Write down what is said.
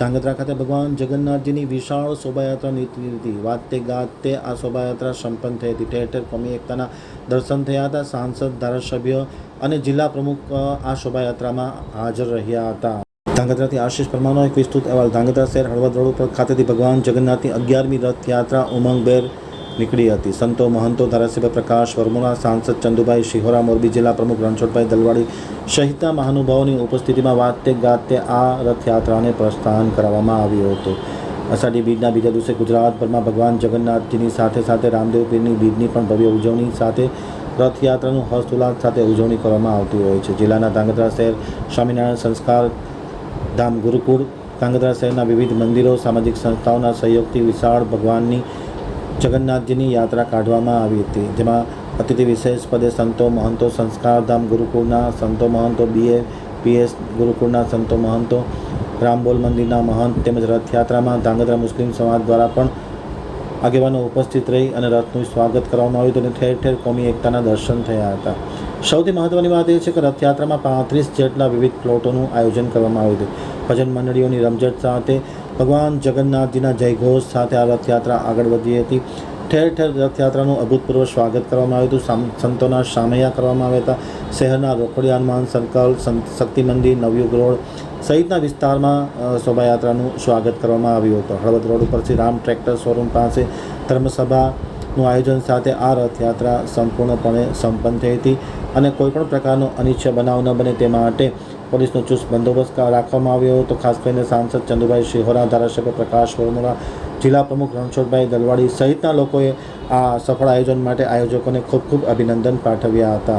ધાંગધ્રા ખાતે ભગવાન જગન્નાથજીની વિશાળ શોભાયાત્રા નીકળી હતી. વાતે ગાતે આ શોભાયાત્રા સંપન્ન થઈ હતી. ઠેર ઠેર કોમી એકતાના દર્શન થયા હતા. સાંસદ, ધારાસભ્ય અને જિલ્લા પ્રમુખ આ શોભાયાત્રામાં હાજર રહ્યા હતા. ધાંગધ્રાથી આશીષ પરમાનો એક વિસ્તૃત અહેવાલ. ધાંગધ્રા શહેર હળવદ રોડ ઉપર ખાતેથી ભગવાન જગન્નાથની અગિયારમી રથયાત્રા ઉમંગભેર નીકળી હતી. સંતો મહંતો ધારાસભ્ય પ્રકાશ વર્મુના સાંસદ ચંદુભાઈ શિહોરા, મોરબી જિલ્લા પ્રમુખ રણછોડભાઈ દલવાડી સહિતના મહાનુભાવોની ઉપસ્થિતિમાં વાતે ગાતે આ રથયાત્રાને પ્રસ્થાન કરાવવામાં આવ્યું હતું. અષાઢી બીજના બીજા દિવસે ગુજરાતભરમાં ભગવાન જગન્નાથજીની સાથે સાથે રામદેવ પીરની બીજની પણ ભવ્ય ઉજવણી સાથે રથયાત્રાનું હર્ષોલ્લાસ સાથે ઉજવણી કરવામાં આવતી હોય છે. જિલ્લાના ધાંગધ્રા શહેર સ્વામિનારાયણ સંસ્કાર ધામ ગુરુકુળ, ધાંગધ્રા શહેરના વિવિધ મંદિરો, સામાજિક સંસ્થાઓના સહયોગથી વિશાળ ભગવાનની જગન્નાથજીની યાત્રા કાઢવામાં આવી હતી. જેમાં અતિથિ વિશેષ પદે સંતો, મહંતો, સંસ્કારધામ ગુરુકુળના સંતો, મહંતો બીએ પીએસ ગુરુકુળના સંતો, મહંતો, રામબોલ મંદિરના મહંત તેમજ રથયાત્રામાં ધાંગધ્રા મુસ્લિમ સમાજ દ્વારા પણ આગેવાનો ઉપસ્થિત રહી અને રથનું સ્વાગત કરવામાં આવ્યું હતું અને ઠેર ઠેર કોમી એકતાના દર્શન થયા હતા. સૌથી મહત્ત્વની વાત એ છે કે રથયાત્રામાં પાંત્રીસ જેટલા વિવિધ પ્લોટોનું આયોજન કરવામાં આવ્યું હતું. ભજન મંડળીઓની રમઝટ સાથે ભગવાન જગન્નાથજીના જયઘોષ સાથે આ રથયાત્રા આગળ વધી હતી. ઠેર ઠેર રથયાત્રાનું અભૂતપૂર્વ સ્વાગત કરવામાં આવ્યું હતું. સંતોના સામૈયા કરવામાં આવ્યા હતા. શહેરના રોકડિયા હનુમાન સર્કલ શક્તિ મંદિર, નવયુગ રોડ સહિતના વિસ્તારમાં શોભાયાત્રાનું સ્વાગત કરવામાં આવ્યું હતું. હળવદ રોડ ઉપરથી રામ ટ્રેક્ટર શોરૂમ પાસે ધર્મસભાનું આયોજન સાથે આ રથયાત્રા સંપૂર્ણપણે સંપન્ન થઈ હતી અને કોઈપણ પ્રકારનો અનિચ્છ બનાવ ન બને તે માટે પોલીસનો ચુસ્ત બંદોબસ્ત રાખવામાં આવ્યો હતો. ખાસ કરીને સાંસદ ચંદુભાઈ શિહોરા, ધારાસભ્ય પ્રકાશ વરમોરા જિલ્લા પ્રમુખ રણછોડભાઈ દલવાડી સહિતના લોકોએ આ સફળ આયોજન માટે આયોજકોને ખૂબ ખૂબ અભિનંદન પાઠવ્યા હતા.